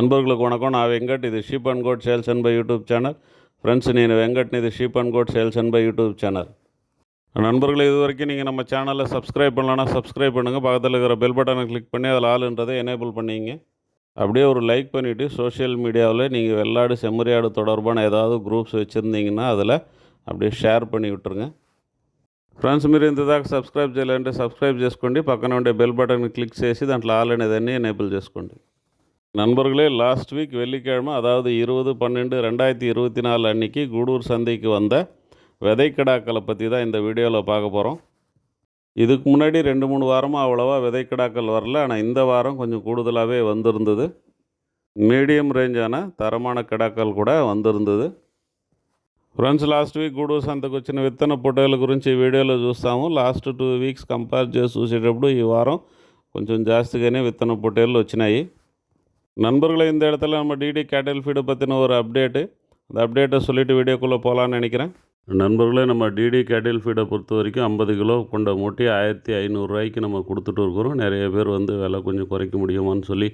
நண்பர்களுக்கு வணக்கம். நான் வெங்கட் இது sheep and goat sales and buy YouTube channel friends நீங்கள் வெங்கட் இது sheep and goat sales and buy YouTube channel நண்பர்கள் இதுவரைக்கும் நீங்கள் நம்ம சேனலை சப்ஸ்கிரைப் பண்ணலன்னா சப்ஸ்கிரைப் பண்ணுங்கள் பக்கத்தில் இருக்கிற பெல் பட்டனை கிளிக் பண்ணி அதில் ஆளுன்றதை எனேபிள் பண்ணிங்க. அப்படியே ஒரு லைக் பண்ணிவிட்டு சோஷியல் மீடியாவில் நீங்கள் வெள்ளாடு செம்மறியாடு தொடர்பான ஏதாவது குரூப்ஸ் வச்சுருந்தீங்கன்னா அதில் அப்படியே ஷேர் பண்ணி விட்டுருங்க. ஃப்ரெண்ட்ஸ் మీరు ఇంతదాకా సబ్స్క్రైబ్ చేయాలంటే సబ్స్క్రైబ్ చేసుకోండి పక్కన ఉండే బెల్ బటన్ క్లిక్ చేసి దాంట్లో ఆల్ అనేదాన్ని ఎనేబుల్ చేసుకోండి நண்பர்களே லாஸ்ட் வீக் வெள்ளிக்கிழமை அதாவது இருபது பன்னெண்டு ரெண்டாயிரத்தி இருபத்தி நாலு அன்னைக்கு கூடூர் சந்தைக்கு வந்த விதைக்கடாக்களை பற்றி தான் இந்த வீடியோவில் பார்க்க போகிறோம் இதுக்கு முன்னாடி ரெண்டு மூணு வாரமாக அவ்வளோவா விதைக்கடாக்கள் வரல. ஆனால் இந்த வாரம் கொஞ்சம் கூடுதலாகவே வந்திருந்தது. மீடியம் ரேஞ்சான தரமான கிடாக்கள் கூட வந்திருந்தது. ஃப்ரெண்ட்ஸ் லாஸ்ட் வீக் గూడు சந்தைக்கு வச்சின విత్తన పొటైల గురించి வீடியோவில் చూస్తాము లాస్ట్ டூ வீக்ஸ் கம்பேர் చేసి చూసేటప్పుడు ఈ వారం కొంచెం జాస్తిగానే విత్తన పొటైలు వచ్చినాయి நண்பர்களை இந்த இடத்துல நம்ம டிடி கேட்டல் ஃபீடை பற்றின ஒரு அப்டேட்டு அந்த அப்டேட்டை சொல்லிவிட்டு வீடியோக்குள்ளே போகலான்னு நினைக்கிறேன். நண்பர்களே நம்ம டிடி கேட்டில் ஃபீடை பொறுத்த வரைக்கும் ஐம்பது கிலோ கொண்ட மூட்டி ஆயிரத்தி ஐநூறுரூவாய்க்கு நம்ம கொடுத்துட்டு இருக்கிறோம். நிறைய பேர் வந்து விலை கொஞ்சம் குறைக்க முடியுமான்னு சொல்லி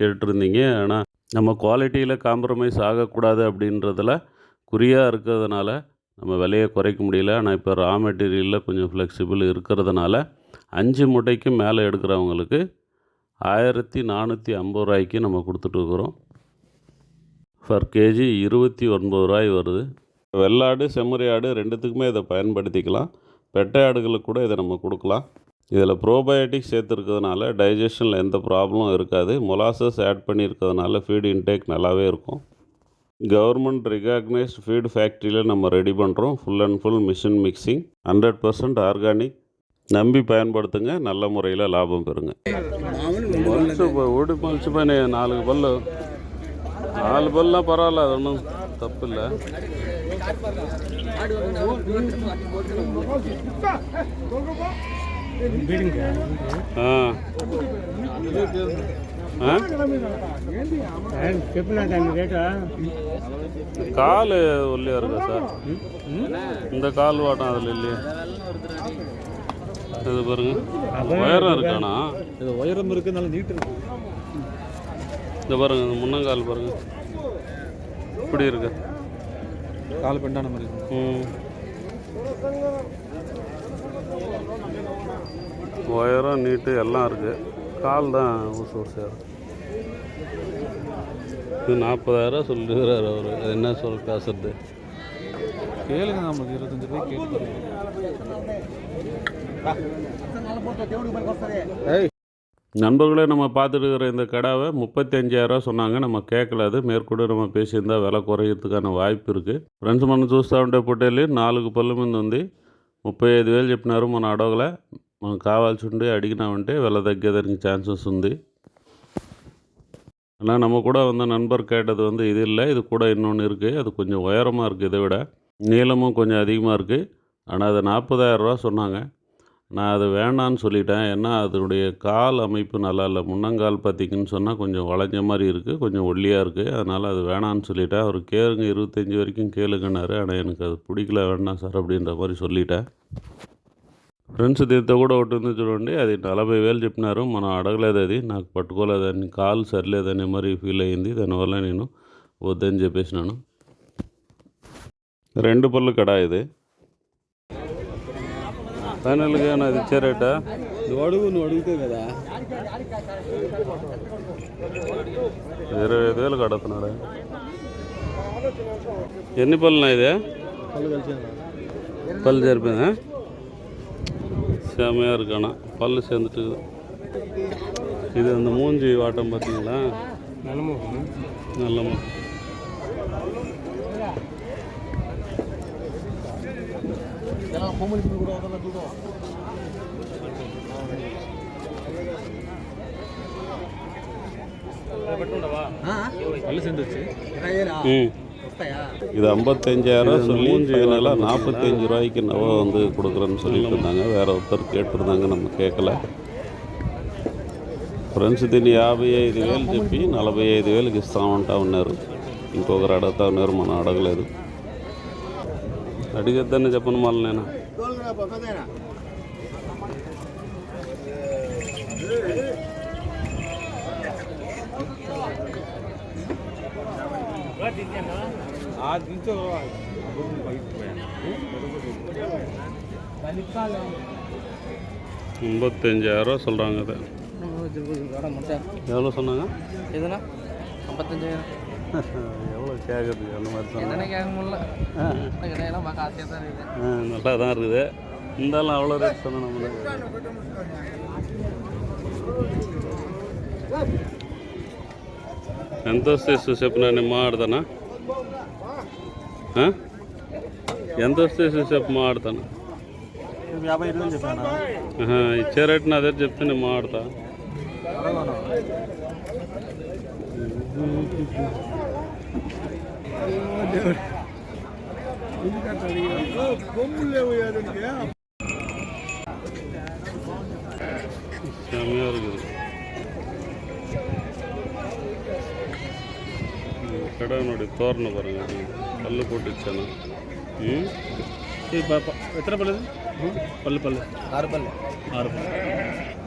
கேட்டுருந்தீங்க. ஆனால் நம்ம குவாலிட்டியில் காம்ப்ரமைஸ் ஆகக்கூடாது அப்படின்றதுல குறியாக இருக்கிறதுனால நம்ம விலையை குறைக்க முடியல. ஆனால் இப்போ ரா மெட்டீரியலில் கொஞ்சம் ஃப்ளெக்சிபிள் இருக்கிறதுனால அஞ்சு மூட்டைக்கு மேலே எடுக்கிறவங்களுக்கு ஆயிரத்தி நானூற்றி ஐம்பது ரூபாய்க்கு நம்ம கொடுத்துட்ருக்குறோம். ஃபர் கேஜி இருபத்தி ஒன்பது ரூபாய் வருது. வெள்ளாடு செம்மறி ஆடு ரெண்டுத்துக்குமே இதை பயன்படுத்திக்கலாம். பெட்டை ஆடுகளுக்கு கூட இதை நம்ம கொடுக்கலாம். இதில் ப்ரோபயோட்டிக் சேர்த்துருக்கிறதுனால டைஜஷனில் எந்த ப்ராப்ளமும் இருக்காது. மொலாசஸ் ஆட் பண்ணியிருக்கிறதுனால ஃபீட் இன்டேக் நல்லாவே இருக்கும். கவர்மெண்ட் ரிகாக்னைஸ்ட் ஃபீட் ஃபேக்ட்ரியில் நம்ம ரெடி பண்ணுறோம் full and full machine mixing hundred percent organic நம்பி பயன்படுத்துங்க நல்ல முறையில் லாபம் பெறுங்க. பல்சு ஓடி பல்சு பண்ணி நாலு பல்லு. நாலு பல்லாம் பரவாயில்ல அது ஒன்றும் தப்பு இல்லை ஆ? கால் ஒல்லியா இருக்கா சார்? இந்த கால் வாட்டம் அதில் இல்லையா. இது பாருங்க. உயரம் இருக்கானா இது உயரம் இருக்கு நல்ல நீட் இருக்கு. இந்த பாருங்க இந்த முன்னங்கால் பாருங்க. இப்படி இருக்கு. கால் பெண்டான மாதிரி ம். உயரம் நீட்டு எல்லாம் இருக்குது கால் தான் ஊசு ஊசியாக இருக்கு. இது நாற்பதாயிரம் சொல்லுகிறார் அவர். என்ன சொல் பேசுறது கேளுங்க நமக்கு இருபத்தஞ்சு ரூபாய் கேட்டு நண்பர்களே நம்ம பார்த்துருக்கிற இந்த கடாவை முப்பத்தஞ்சாயிரம் சொன்னாங்க. நம்ம கேட்கல அது. மேற்கூட நம்ம பேசியிருந்தால் விலை குறையிறதுக்கான வாய்ப்பு இருக்குது ஃப்ரெண்ட்ஸ் మనం చూస్తూ ఉండే పొట్టేళ్ళు నాలుగు வந்து మీద ఉంది ముప్పై ఐదు వేలు చెప్పినారు మన అడగలే మనం కావాల్సి ఉండి అడిగినామంటే వెళ్ళ తగ్గేదానికి ஆனால் நம்ம கூட வந்து நண்பர் கேட்டது வந்து இது இல்லை. இது கூட இன்னொன்று இருக்குது அது கொஞ்சம் உயரமாக இருக்குது இதை விட. நீளமும் கொஞ்சம் அதிகமாக இருக்குது ஆனால் அது நாற்பதாயிரரூவா சொன்னாங்க. நான் அது வேண்டான்னு சொல்லிட்டேன் ஏன்னா அதனுடைய கால் அமைப்பு நல்லா இல்லை முன்னங்கால் பார்த்திங்கன்னு சொன்னால் கொஞ்சம் வளைஞ்ச மாதிரி இருக்குது கொஞ்சம் ஒல்லியாக இருக்குது அதனால் அது வேணான்னு சொல்லிட்டேன் அவர் கேளுங்க இருபத்தஞ்சி வரைக்கும் கேளுங்கன்னாரு ஆனால் எனக்கு அது பிடிக்கல வேண்டாம் సార్ அப்படின்ற மாதிரி சொல்லிட்டேன் ఫ్రెండ్స్ దీంతో కూడా ఒకటి ఉంది చూడండి అది నలభై వేలు చెప్పినారు మనం అడగలేదు అది నాకు పట్టుకోలేదని కాల్ సరిలేదనే మరి ఫీల్ అయ్యింది దానివల్ల నేను వద్దని చెప్పేసినాను రెండు పళ్ళు కడా ఇది ఫైనల్గా అది ఇచ్చారేట నువ్వు అడుగు నువ్వు అడిగితే కదా ఇరవై ఐదు వేలు కడుతున్నాడు ఎన్ని పళ్ళునా ఇదే పళ్ళు కలిసి பல் சேர்ப்பேங்க செமையாக இருக்கானா பல் சேர்ந்துட்டு இது அந்த மூஞ்சி வாட்டம் பார்த்தீங்களா ఎలా కొమ్మలి పులు కూడా అవుతుందా இது ஐம்பத்தஞ்சாயிரம் சொல்லி ஃபைனலாக நாற்பத்தஞ்சு ரூபாய்க்கு நவ வந்து கொடுக்குறேன்னு சொல்லிட்டு இருந்தாங்க வேற ஒருத்தர் கேட்டிருந்தாங்க நம்ம கேட்கல. ఫ్రెండ్స్ దీన్ని యాభై ఐదు వేలు చెప్పి నలభై ఐదు వేలకి ఇస్తామంటా ఉన్నారు ఇంకొకరు అడుగుతా மன మనం అడగలేదు అడిగేద్దని చెప్పను మళ్ళీ నేను ஐம்பத்தஞ்சாயிரரூவா சொல்கிறாங்க அது எவ்வளோ சொன்னாங்க எதுனா ஐம்பத்தஞ்சாயிரம் எவ்வளோ கேட்குறது அந்த மாதிரி சொன்னாங்க என்னென்ன கேட்க முடியல கடையெல்லாம் பார்க்க ஆசையாக தான் இருக்குது ஆ, நல்லா தான் இருக்குது இருந்தாலும் அவ்வளோ ரேட் சொன்ன நம்மளுக்கு ఎంత వస్తాయి చూసేపు నేను మాట్లాడతానా ఆ? ఎంత వస్తాయి చూసేపు మాట్లాడతాను యాభై ఐదు వేలు చెప్పాను ఆహా, ఇచ్చే రేట్ నా దగ్గర చెప్తే నేను మాట్లాడతా செம்மையாக இருக்குது ఇక్కడ నోడి తోరణ పరంగా పళ్ళు போட்டுச்சானா ம் పల్లె. పల్లె పల్లె. పళ్ళు ఆరు పళ్ళు ఆరు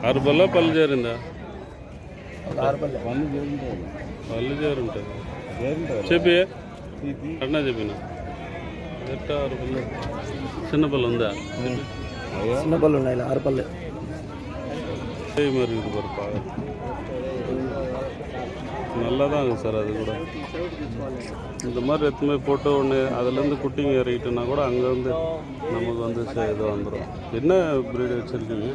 ఆరు పళ్ళ పల్లె చేరిందా ఆరు పళ్ళు చేరుంటుంది పళ్ళు చేరుంటుంది చెప్పి అన్నా చెప్పిన ఎట్ట ఆరు పళ్ళు చిన్న పళ్ళు ఉందా சின்ன பல்லு இல்லை ஆறு பல்லு அதே மாதிரி இருக்குது பாரு பாக நல்லா தான் இருக்குது சார் அது கூட இந்த மாதிரி எத்தனை போட்டு ஒன்று அதுலேருந்து குட்டிங்க இறக்கிட்டோன்னா கூட அங்கேருந்து நமக்கு வந்து ச- இது வந்துடும் என்ன ப்ரீடு வச்சுருக்கீங்க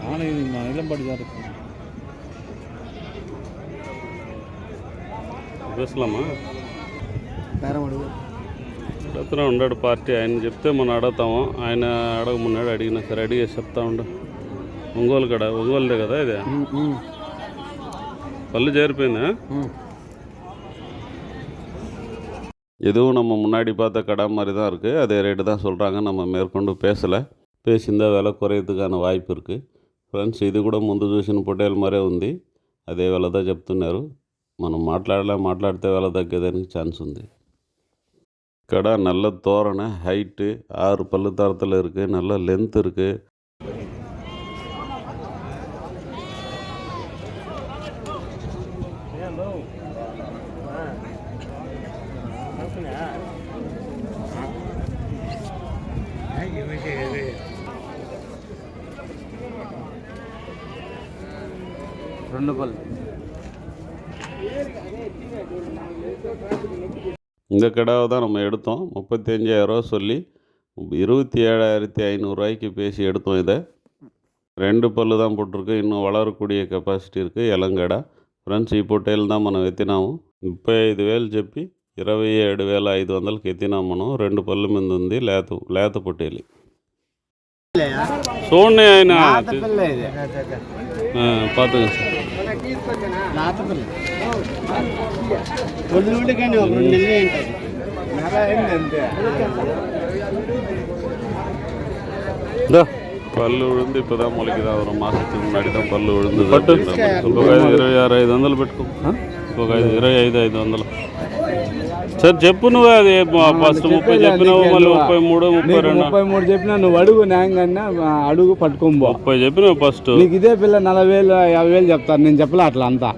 நானும் இது ம- இளம்பாடி தான் இருக்கு பேசலாமா வேற மாடு ఎత్తున ఉన్నాడు పార్టీ ఆయన చెప్తే మనం అడుగుతాము ఆయన అడగమన్నాడు అడిగినా సరే అడిగేసి చెప్తా ఉండు ఒంగోలు కడ ఒంగోలుదే కదా ఇది பல்லு சேரிப்பேன்னு இதுவும் நம்ம முன்னாடி பார்த்த கடை மாதிரி தான் இருக்குது அதே ரேட்டு தான் சொல்கிறாங்க நம்ம மேற்கொண்டு பேசலை பேசியிருந்தா விலை குறையத்துக்கான వాయిపు இருக்குது ఫ్రెండ్స్ ఇది కూడా ముందు చూసిన పొటేల్ మరే ఉంది అదే వెలదా చెప్తున్నారు మనం మాట్లాడలే మాట్లాడితే వెల తగ్గేదానికి ఛాన్స్ ఉంది ఇక్కడ நல்ல தோரணை ஹைட்டு ஆறு பல்லு தரத்தில் இருக்குது நல்ல லென்த் இருக்குது ரெண்டு பல் இந்த கிடாவை தான் நம்ம எடுத்தோம் முப்பத்தஞ்சாயிரரூவா சொல்லி இருபத்தி ஏழாயிரத்தி ஐநூறுரூவாய்க்கு பேசி எடுத்தோம் இதை రెండు పళ్ళు தான் போட்டிருக்கு இன்னும் வளரக்கூடிய కెపాసిటీ இருக்குது ఎలంగడ ఫ్రెండ్స్ ఈ పొట్టేలు தான் మనం ఎత్తినాము ముప్పై ఐదు వేలు చెప్పి ఇరవై ఏడు వేల ఐదు వందలకి ఎత్తినాము మనం రెండు పళ్ళు మీద ఉంది లేత లేత పొట్టేలి చూడండి ఆయన పాతుగా సార్ నాతపల్లి పళ్ళు ఉంది ఇప్పుదా మొలికి రావడం మాసం నడిదాం పళ్ళు ఉంది ఇరవై ఆరు ఐదు వందలు పెట్టుకో. ఒక ఐదు ఇరవై ఐదు ఐదు వందలు. సార్ చెప్పు నువ్వు అది ఫస్ట్ ముప్పై చెప్పినావు మళ్ళీ ముప్పై మూడు ముప్పై రెండు. ముప్పై మూడు చెప్పినా నువ్వు అడుగు న్యాయంగా అడుగు పట్టుకొని పో. ముప్పై చెప్పినావు ఫస్ట్. నీకు ఇదే పిల్ల నలభై వేలు యాభై వేలు చెప్తారు నేను చెప్పలే అట్లా అంతా.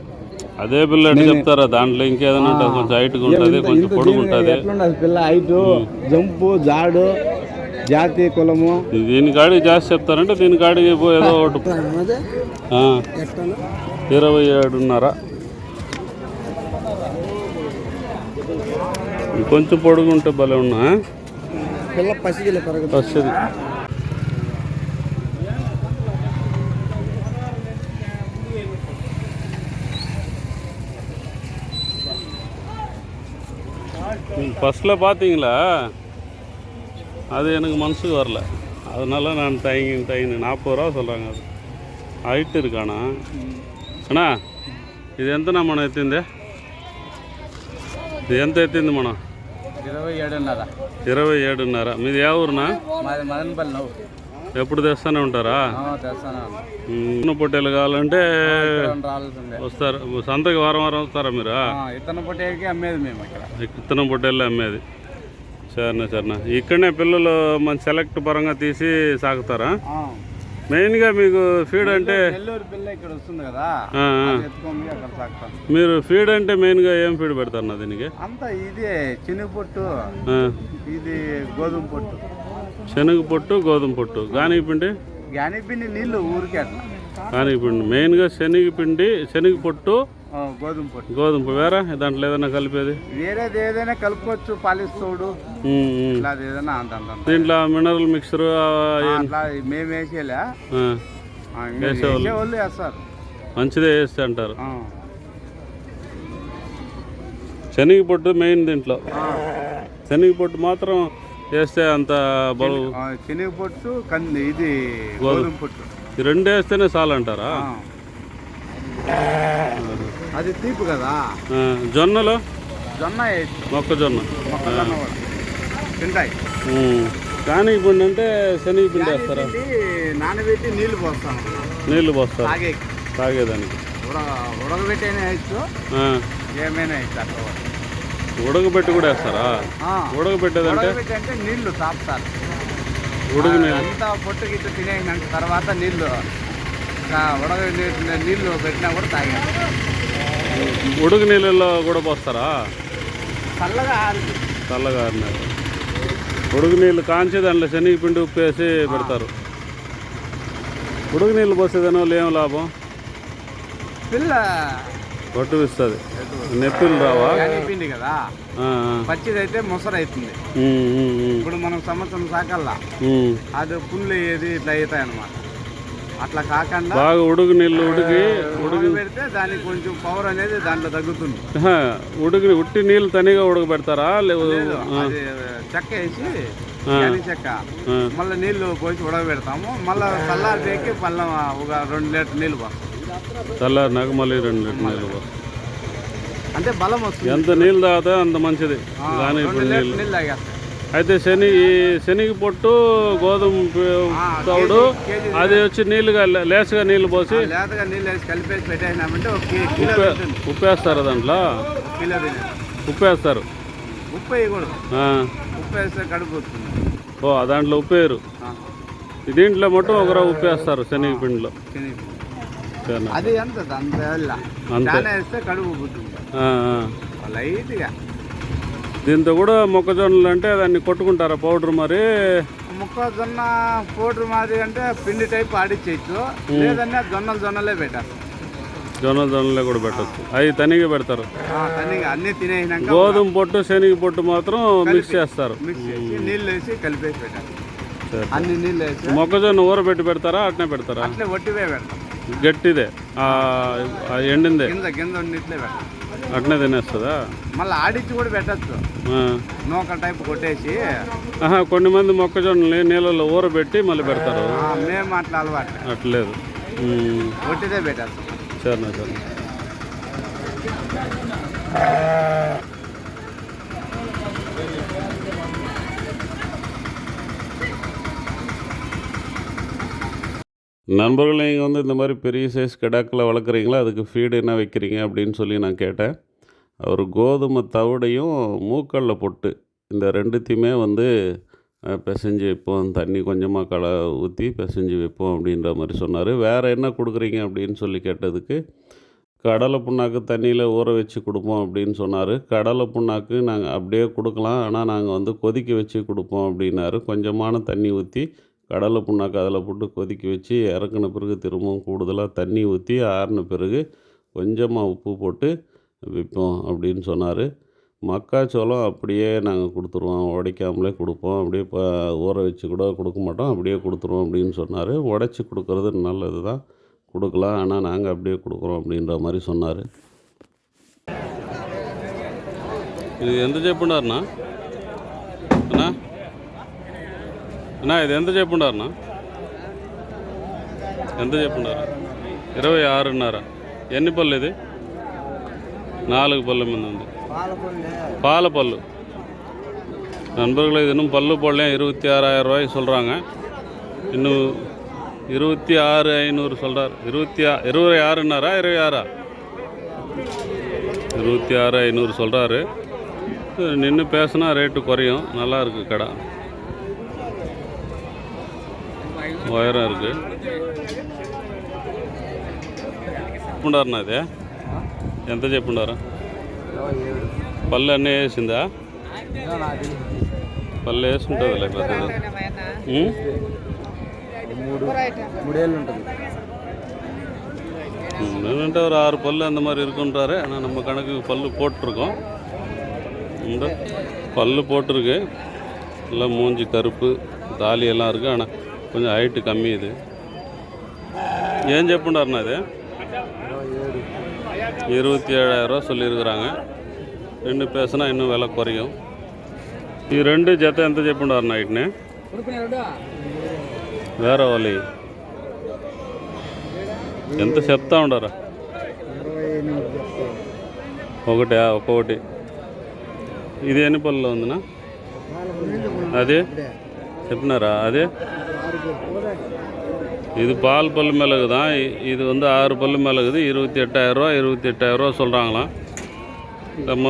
అదే పిల్ల చెప్తారా? దాంట్లో ఇంకేదైనా ఉంటుంది కొంచెం హైట్గా ఉంటుంది కొంచెం పొడుగు ఉంటుంది. పిల్ల? హైట్ జంపు జాడు జాతి కులము. దీని కాడికి జాస్తి చెప్తారంటే దీని కాడికి ఏదో ఒకటి. ఆ, ఇరవై ఏడున్నర. కొంచెం పొడుగు ఉంటే భలే ఉన్నా పిల్ల పసిగిల పరగదు వస్తుంది ஃபஸ்ட்டில் பார்த்தீங்களா அது எனக்கு மனசுக்கு வரல அதனால நான் தயங்கி தயங்கி நாற்பது ரூபா சொல்கிறாங்க அது ஹைட் இருக்காண்ணா అన్నా ఇది ఎంత మనం ఎత్తింది ఇది ఎంత ఎత్తింది మనం ఇరవై ఏడున్నర. ఇరవై ఏడున్నర. మీది ఏ ఊరునా? మాది మదనపల్లి నువ్వు ఎప్పుడు తెస్తూనే ఉంటారా? చిన్న పొట్టేలు కావాలంటే వస్తారు. సంతకి వారం వారం వస్తారా మీరు? ఇతను పొట్టేకి అమ్మేది మేము ఇక్కడ. విత్తనం పొట్టేళ్ళు అమ్మేది. సరేనా సరేనా. ఇక్కడనే పిల్లలు మన సెలెక్ట్ పరంగా తీసి సాగుతారా? మెయిన్గా మీకు ఫీడ్ అంటే ఇక్కడ వస్తుంది కదా మీరు ఫీడ్ అంటే మెయిన్గా ఏం ఫీడ్ పెడతారు దీనికి? అంతా ఇదే శనగ పొట్టు ఇది గోధుమ పొట్టు. శనగ పొట్టు గోధుమ పొట్టు. గానికి పిండి? పిండి నీళ్ళు ఊరికే అట్లా. గానికి పిండి. మెయిన్గా శనగ పిండి శనగ పొట్టు గోధుమ పొట్టు. గోధుమ వేరే? దాంట్లో ఏదైనా కలిపేది? వేరేది ఏదైనా కలుపుకోవచ్చు పాలిస్తోడు. ఇట్లా ఏదైనా అంత. దీంట్లో మినరల్ మిక్సర్ అట్లా మేము వేసేలే? వేసేవాళ్ళు. వేస్తారు. మంచిదే వేస్తే అంటారు. శనగ పొట్టు మెయిన్ దీంట్లో. శనగ పొట్టు మాత్రం వేస్తే అంత బరువు. శనగ పొట్టు కంది ఇది గోధుమ. పొట్టు. రెండు వేస్తేనే చాలు అంటారా? ఆ. అది తీపు కదా? జొన్నలు? జొన్న మొక్కజొన్న. మొక్కజొన్న. తింటాయి. ఉమ్. గానికి పిండి అంటే శనగ పిండి వేస్తారా నానబెట్టి నీళ్ళు పోస్తాం. నీళ్ళు పోస్తారు? తాగే తాగేదానికి. ఉడక ఉడకబెట్టైనా వేయచ్చు. ఏమైనా వేయచ్చు. ఉడకబెట్టి కూడా వేస్తారా. ఉడకబెట్టేదంటే? ఉడకబెట్టి అంటే నీళ్ళు తాపుతారు. ఉడుకు నీళ్ళు. అంతా పొట్టు గిట్టు తినేసిన తర్వాత నీళ్ళు ఉడకబెట్టి నీళ్ళు పెట్టినా కూడా తాగారు ఉడుకు నీళ్ళల్లో కూడా పోస్తారా? చల్లగా ఆరి చల్లగా ఆరినారు ఉడుకు నీళ్ళు కాంచి దాంట్లో శనగ పిండి ఉప్పు వేసి పెడతారు. ఉడుకు నీళ్ళు పోస్తే దానివల్ల ఏం లాభం? పిల్ల. పట్టు ఇస్తుంది నెప్పులు రావా? పిండి కదా. పచ్చిదైతే ముసరు అవుతుంది ఉమ్, ఉమ్, ఉమ్, ఇప్పుడు మనం సంవత్సరం సాకల్లా. అది పుల్లు ఏది ఇట్లా అవుతాయి అనమాట అట్లా కాకుండా బాగా ఉడుకు నీళ్ళు ఉడికి ఉడుకు పెడితే దానికి కొంచెం పవర్ అనేది దాంట్లో తగ్గుతుంది. ఉడికి ఉట్టి నీళ్ళు తనిగా ఉడకబెడతారా? లేవు లేదు అది చెక్క వేసి. గాని చెక్క. మళ్ళీ నీళ్ళు పోసి ఉడకబెడతాము. మళ్ళీ చల్లారి చేకి పళ్ళ ఒక రెండు లీటర్ నీళ్ళు పోస్తాం. చల్లారినాక మళ్ళీ రెండు లీటర్ నీళ్ళు పోస్తారు. అంటే బలం వస్తుంది. ఎంత నీళ్ళు తాగితే అంత మంచిది. కానీ నీళ్ళు నీళ్ళు తాగేస్తాం. అయితే శని ఈ శనిగి పొట్టు గోధుమ తోడు అది వచ్చి నీళ్ళుగా లేసుగా నీళ్ళు పోసి లేతగా నీళ్ళు వేసి కలిపేసి పెట్టేసినామంటే ఉప్పేస్తారు దాంట్లో? ఉప్పేస్తారు. ఓ దాంట్లో ఉప్పు దీంట్లో మటం ఒకరు ఉప్పేస్తారు శనగ పిండిలో. అది అంత అంత అంతే. కడుపు లైట్గా. దీంతో కూడా మొక్కజొన్నలు అంటే దాన్ని కొట్టుకుంటారా పౌడర్ మరి? మొక్కజొన్న పౌడర్ మాదిరి అంటే పిండి టైప్ ఆడిచ్చేయచ్చు. లేదన్నా జొన్నలు జొన్నలే పెట్టారు జొన్న జొన్నలే కూడా పెట్టచ్చు. అవి తనిగా పెడతారు. అన్ని తినేసినాక గోధుమ పొట్టు శనగ పొట్టు మాత్రం మిక్స్ చేస్తారు. నీళ్ళు వేసి కలిపేసి పెట్టారు సరే. అన్ని నీళ్ళు వేసి మొక్కజొన్న ఊరబెట్టి పెడతారా అట్నే పెడతారా? అట్లే పెడతాం. గట్టిదే. ఎండిందే. కింద కింద ఉన్నట్లే పెడతాం. అట్నే తినేస్తుందా? మళ్ళీ ఆడిచ్చి కూడా పెట్టచ్చు. ఆ. నూక టైప్ కొట్టేసి. ఆహా కొన్ని మంది మొక్కజొన్నని నీళ్ళలో ఊరబెట్టి మళ్ళీ పెడతారు. మేము అట్లా అలవాటు. అట్లేదు. ఉమ్. ఒట్టిదే పెట్టచ్చు. సరేనా సరే. நண்பர்கள் நீங்கள் வந்து இந்த மாதிரி பெரிய சைஸ் கிடாக்கில் வளர்க்குறீங்களா? அதுக்கு ஃபீடு என்ன வைக்கிறீங்க? அப்படின்னு சொல்லி நான் கேட்டேன். அவர் கோதுமை தவிடையும் மூக்கல்ல பொட்டு இந்த ரெண்டுத்தையுமே வந்து பிசைஞ்சு வைப்போம். தண்ணி கொஞ்சமாக கல ஊற்றி பிசைஞ்சு வைப்போம் அப்படின்ற மாதிரி சொன்னார். வேறு என்ன கொடுக்குறீங்க? அப்படின்னு சொல்லி கேட்டதுக்கு கடலை புண்ணாக்கு தண்ணியில் ஊற வச்சு கொடுப்போம் அப்படின்னு சொன்னார். கடலை புண்ணாக்கு நாங்கள் அப்படியே கொடுக்கலாம். ஆனால் நாங்கள் வந்து கொதிக்க வச்சு கொடுப்போம் அப்படின்னாரு. கொஞ்சமான தண்ணி ஊற்றி கடலை புண்ணாக்கு அதில் போட்டு கொதிக்க வச்சு இறக்குன பிறகு திரும்பவும் கூடுதலாக தண்ணி ஊற்றி ஆறின பிறகு கொஞ்சமாக உப்பு போட்டு விற்போம் அப்படின்னு சொன்னார். மக்காச்சோளம் அப்படியே நாங்கள் கொடுத்துருவோம். உடைக்காமலே கொடுப்போம். அப்படியே இப்போ ஊற வச்சு கூட கொடுக்க மாட்டோம். அப்படியே கொடுத்துருவோம் அப்படின்னு சொன்னார். உடச்சி கொடுக்குறது நல்லது தான். கொடுக்கலாம். ஆனால் நாங்கள் அப்படியே கொடுக்குறோம் அப்படின்ற மாதிரி சொன்னார். இது எந்த ஜெய்ப்புனார்ண்ணா அண்ணா? అన్నా ఇది ఎంత చెప్పుండారన్నా ఎంత చెప్పుండారు ఇరవై ఆరున్నర ఎన్ని పళ్ళు ఇది நாலு பல்லு మీద ఉంది பால பல்லு நண்பர்களே இது இன்னும் பல்லு போடலையும் இருபத்தி ஆறாயிரம் ரூபாய்க்கு சொல்கிறாங்க இன்னும் இருபத்தி ஆறு ஐநூறு சொல்கிறார் இருபத்தி ஆ இருபது ஆறுன்னாரா இருபது ஆறா இருபத்தி ஆறு ஐநூறு சொல்கிறாரு நின்று பேசினா ரேட்டு குறையும் நல்லா இருக்கு கடை உயரம் இருக்கு చెప్పుండారన్నా అదే ఎంత చెప్పుండారు పళ్ళు అన్నీ వేసిందా పళ్ళు వేసుంటుందిలే పెద్దది ఉం? మూడు మూడేళ్ళు ఉంటుంది என்னன்ட்டு ஒரு ஆறு பல்லு அந்த மாதிரி இருக்குன்றாரு ஆனால் நம்ம கணக்கு பல்லு போட்டிருக்கோம் இந்த பல்லு போட்டிருக்கு எல்லாம் மூஞ்சி கருப்பு தாலி எல்லாம் இருக்குது ஆனால் కొంచెం హైట్ కమ్మి ఇది ఏం చెప్పుండారన్నా ఇది இருபத்தி ஏழாயிரரூவா சொல்லியிருக்கிறாங்க ரெண்டு பேசுனா இன்னும் விலை குறையும் ఈ రెండు జత ఎంత చెప్పుండారు నైట్ని వేరే వాళ్ళు ఎంత చెప్తా ఉండరా ఒకటి ఒక్కొక్కటి ఇది ఎన్ని పళ్ళలో ఉందినా అదే చెప్పినారా అదే இது பால் பல்லு மிளகு தான் இ- இது வந்து ஆறு பல்லு மிளகுது இருபத்தி எட்டாயிரரூவா இருபத்தி எட்டாயிரரூவா சொல்கிறாங்களாம் நம்ம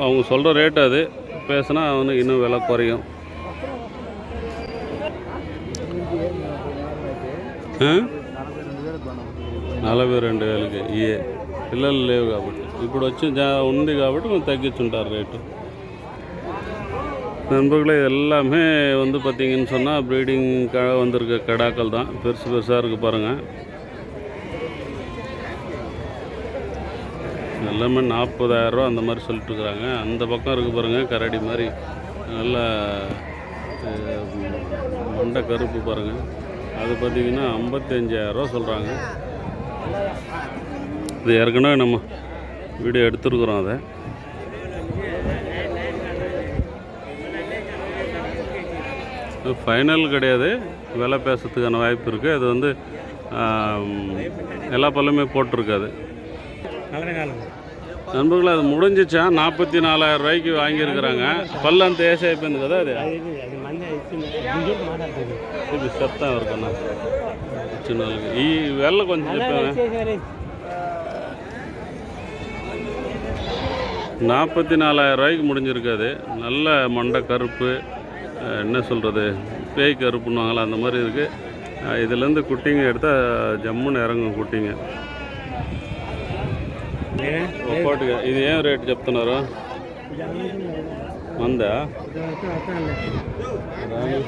அவங்க சொல்கிற ரேட் அது பேசுனா அவனுக்கு இன்னும் விலை குறையும் ఆ? నలభై రెండు వేలకి ఇయే పిల్లలు లేవు కాబట్టి ఇప్పుడు వచ్చి జా ఉంది కాబట్టి కొంచెం తగ్గించుంటారు రేటు நண்பர்களே எல்லாமே வந்து பார்த்தீங்கன்னு சொன்னால் ப்ரீடிங் க வந்திருக்க கடாக்கள் தான். பெருசு பெருசாக இருக்குது பாருங்கள் எல்லாமே நாற்பதாயிரரூவா அந்த மாதிரி சொல்லிட்டுருக்குறாங்க அந்த பக்கம் இருக்குது பாருங்கள் கரடி மாதிரி. நல்லா மண்டை கருப்பு பாருங்கள் அது பார்த்தீங்கன்னா ஐம்பத்தஞ்சாயிரரூவா சொல்கிறாங்க இது ஏற்கனவே நம்ம வீடியோ எடுத்துருக்குறோம் அதை. ஃபைனல் கிடையாது. விலை பேசுறதுக்கான வாய்ப்பு இருக்குது அது வந்து எல்லா பல்லுமே போட்டிருக்காது. நண்பர்களே அது முடிஞ்சிச்சா? நாற்பத்தி நாலாயிரம் ரூபாய்க்கு வாங்கியிருக்கிறாங்க. பல்ல அந்த ஏசி ஐப்பேந்து கதா அது? இது சத்தம் இருக்குண்ணா சின்ன ஈ வெள்ள கொஞ்சம் செப்பேன் நாற்பத்தி நாலாயிரம் ரூபாய்க்கு முடிஞ்சிருக்காது. நல்ல மண்டை கருப்பு என்ன சொல்கிறது பேய் கருப்புன்னுவாங்களா அந்த மாதிரி இருக்குது இதுலேருந்து குட்டிங்க எடுத்தால் ஜம்முன்னு இறங்கும் குட்டிங்க ఒక్కోటిగా ఇది ఏం రేటు చెప్తున్నారు మందా రాని.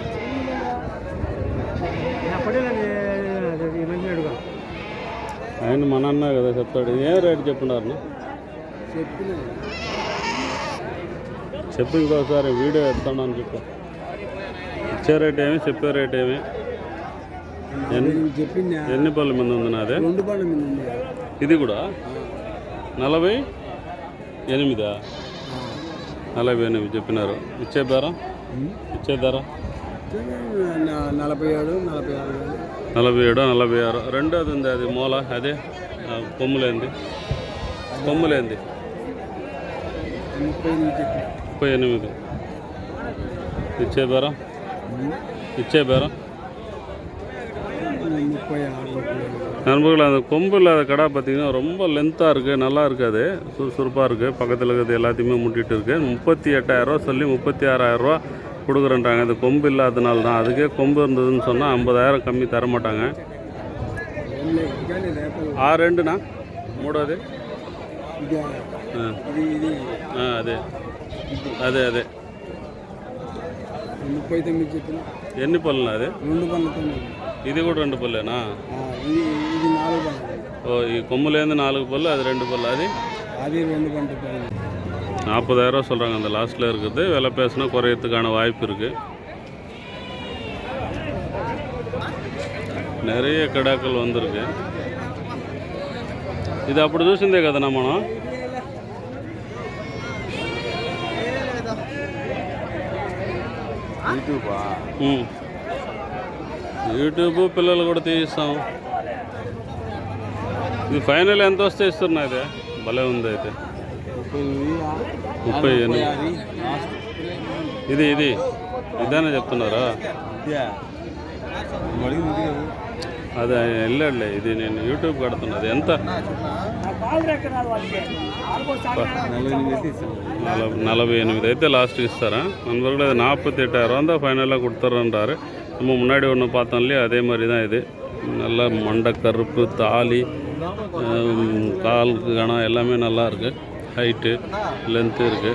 ఆయన మన అన్న కదా చెప్తాడు ఇది ఏం రేటు చెప్పున్నారు చెప్పిన చెప్పు ఇంకోసారి వీడియో ఎత్తాను అని చెప్పు ఇచ్చే రేట్ ఏమి చెప్పే రేట్ ఏమి? ఎన్ని చెప్పింది ఎన్ని పళ్ళ మంది ఉంది నాదే? ఇది కూడా? నలభై ఎనిమిదా? నలభై ఎనిమిది చెప్పినారు. ఇచ్చే బేరం ఇచ్చే ధర? నలభై ఏడు నలభై ఆరు నలభై ఏడు నలభై ఆరు. రెండోది ఉంది అది మూల అదే కొమ్ములేంది. కొమ్ములేంది. ముప్పై ఎనిమిది ఇచ్చే బేరం இச்சை பேரம் நண்பர்கள் அந்த கொம்பு இல்லாத கடை பார்த்திங்கன்னா ரொம்ப லென்த்தாக இருக்குது நல்லா இருக்காது. சுறுசுறுப்பாக இருக்குது பக்கத்தில் இருக்கிறது எல்லாத்தையுமே முட்டிகிட்டு இருக்குது முப்பத்தி எட்டாயிரரூவா சொல்லி முப்பத்தி ஆறாயிரரூவா கொடுக்குறேன்றாங்க. அந்த கொம்பு இல்லாதனால தான். அதுக்கே கொம்பு இருந்ததுன்னு சொன்னால் ஐம்பதாயிரம் கம்மி தர மாட்டாங்க. ஆ ரெண்டுண்ணா? மூடாது. ஆ அதே. அதே அதே. ముప్పై తొమ్మిది చెప్పిన ఎన్ని పళ్ళునా అదే రెండు పనులతో ఇది కూడా రెండు పళ్ళేనా ఇది ఇది నాలుగు పనులు ఓ ఈ కొమ్ములేంది నాలుగు పళ్ళు అది ரெண்டு பல்லு அது అది రెండు పంట நாற்பதாயிரரூவா சொல்கிறாங்க அந்த லாஸ்ட்டில் இருக்குது விலை பேசினா குறையறதுக்கான வாய்ப்பு இருக்குது நிறைய కడాకలు வந்திருக்கு ఇది అప్పుడు చూసిందే కదన్నా మనం యూట్యూబా? పిల్లలు కూడా తీయిస్తాం. ఇది ఫైనల్ ఎంత వస్తే ఇస్తున్నా ఇది? భలే ఉంది అయితే. ముప్పై ఇది ఇది. ఇదేనా చెప్తున్నారా? அது ಇಲ್ಲ ಇಲ್ಲ ಇದು నేను ಯೂಟ್ಯೂಬ್ ಕಡ್ತುన్నది எந்த నలభై ఎనిమిది అయితే లాస్ట్ ఇస్తారా మన వరకు நாற்பத்தி எட்டாயிரம் தான் ஃபைனலாக கொடுத்துட்றன்றாரு நம்ம முன்னாடி ஒன்று பார்த்தோம்லையே அதே மாதிரி தான் இது. நல்லா மண்டை கருப்பு தாலி கால் கணம் எல்லாமே நல்லா இருக்குது ஹைட்டு லென்த்து இருக்குது